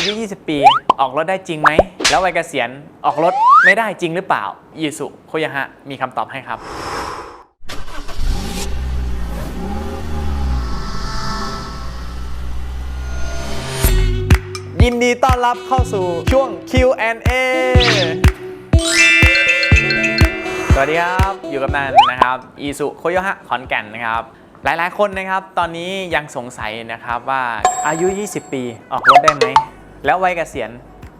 อายุ 20 ปี ออกรถได้จริงไหม แล้ววัยเกษียณออกรถไม่ได้จริงหรือเปล่ายีสุโคยาฮะมีคำตอบให้ครับยินดีต้อนรับเข้าสู่ช่วง Q&A สวัสดีครับ อยู่กับนันนะครับอีสุโคโยฮะขอนแก่นนะครับ หลายๆ คนนะครับ ตอนนี้ยังสงสัยนะครับว่าอายุ 20 ปีออกรถได้ไหม แล้ววัยเกษียณ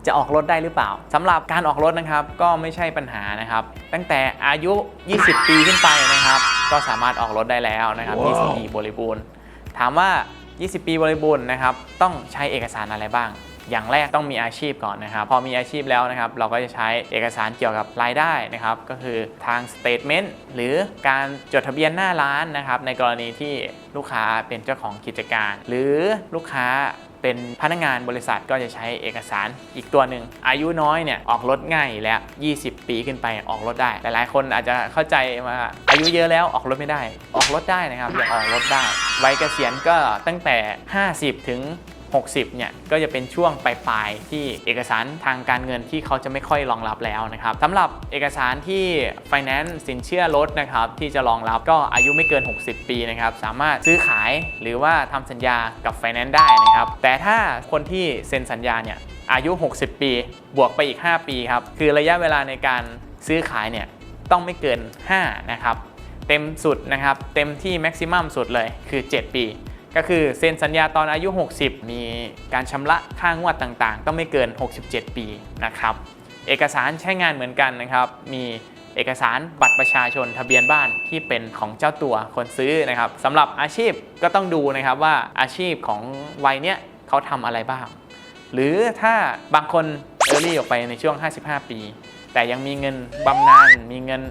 จะออกรถได้หรือเปล่าสำหรับการออกรถนะครับก็ไม่ใช่ปัญหานะครับ ตั้งแต่อายุ 20 ปีขึ้นไปนะครับ ก็สามารถออกรถได้แล้วนะครับ 20 ปีบริบูรณ์ ถามว่า 20 ปีบริบูรณ์นะครับต้องใช้เอกสารอะไรบ้าง อย่างแรกต้องมีอาชีพก่อนนะครับ พอมีอาชีพแล้วนะครับ เราก็จะใช้เอกสารเกี่ยวกับรายได้นะครับ ก็คือทางสเตทเมนต์หรือการจดทะเบียนหน้าร้านนะครับ ในกรณีที่ลูกค้าเป็นเจ้าของกิจการ หรือลูกค้า เป็นพนักงานบริษัทก็จะใช้เอกสารอีกตัวหนึ่งอายุน้อยเนี่ยออกรถง่ายแล้ว 20 ปีขึ้นไปออกรถได้ หลายๆ คนอาจจะเข้าใจว่าอายุเยอะแล้วออกรถไม่ได้ ออกรถได้นะครับยังออกรถได้วัยเกษียณก็ตั้งแต่ 50 ถึง 60เนี่ยก็จะเป็นช่วงปลายๆที่เอกสารทางการเงินที่เขาจะไม่ค่อยรองรับแล้วนะครับสำหรับเอกสารที่ Finance สินเชื่อรถนะครับที่จะรองรับก็อายุไม่เกิน 60 ปีนะครับสามารถซื้อขายหรือว่าทำสัญญากับ Finance ได้นะครับแต่ถ้าคนที่เซ็นสัญญาเนี่ยอายุ 60 ปี บวกไปอีก 5 ปีครับคือระยะเวลาในการซื้อขายเนี่ยต้องไม่เกิน 5 นะครับ เต็มสุดนะครับ เต็มที่แม็กซิมัมสุดเลยคือ 7 ปี ก็คือเซ็นสัญญาตอนอายุ 60 มีการชำระค่างวดต่างๆ ต้องไม่เกิน 67 ปีนะครับ เอกสารใช้งานเหมือนกันนะครับ มีเอกสารบัตรประชาชนทะเบียนบ้านที่เป็นของเจ้าตัวคนซื้อนะครับสำหรับอาชีพก็ต้องดูนะครับว่าอาชีพของวัยเนี้ยเขาทำอะไรบ้าง หรือถ้าบางคนเออรี่ออกไปในช่วง 55 ปี แต่ยังมีเงินบำนาญมีเงิน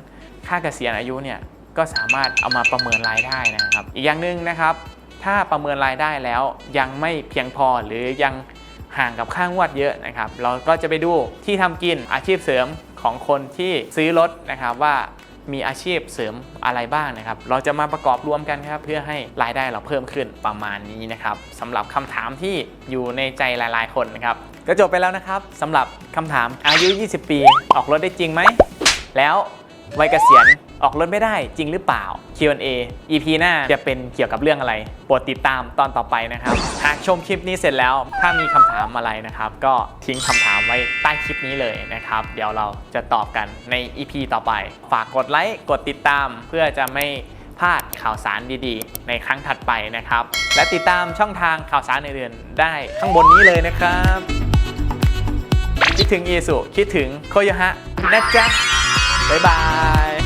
ค่าเกษียณอายุเนี่ยก็สามารถเอามาประเมินรายได้นะครับ อีกอย่างหนึ่งนะครับ ถ้าประเมินรายได้แล้วยังไม่เพียงพอหรือยังห่างกับค่างวดเยอะนะครับ เราก็จะไปดูที่ทำกินอาชีพเสริมของคนที่ซื้อรถนะครับว่ามีอาชีพเสริมอะไรบ้างนะครับ เราจะมาประกอบรวมกันครับ เพื่อให้รายได้เราเพิ่มขึ้นประมาณนี้นะครับสำหรับคำถามที่อยู่ในใจหลาย ๆ คนนะครับก็จบไปแล้วนะครับสำหรับคำถามอายุ 20 ปี ออกรถได้จริงไหม แล้ววัยเกษียณ ออกรถไม่ได้จริงหรือเปล่า Q&A EP หน้าจะเป็นเกี่ยวกับเรื่องอะไรโปรดติดตามตอนต่อไปนะครับ หากชมคลิปนี้เสร็จแล้ว ถ้ามีคำถามอะไรนะครับ ก็ทิ้งคำถามไว้ใต้คลิปนี้เลยนะครับ เดี๋ยวเราจะตอบกันใน EP ต่อไป ฝากกดไลค์กดติดตามเพื่อจะไม่พลาดข่าวสารดีๆ ในครั้งถัดไปนะครับ และติดตามช่องทางข่าวสารอื่นๆได้ข้างบนนี้เลยนะครับ คิดถึงอีสุคิดถึงโคโยฮะนะจ๊ะบ๊ายบาย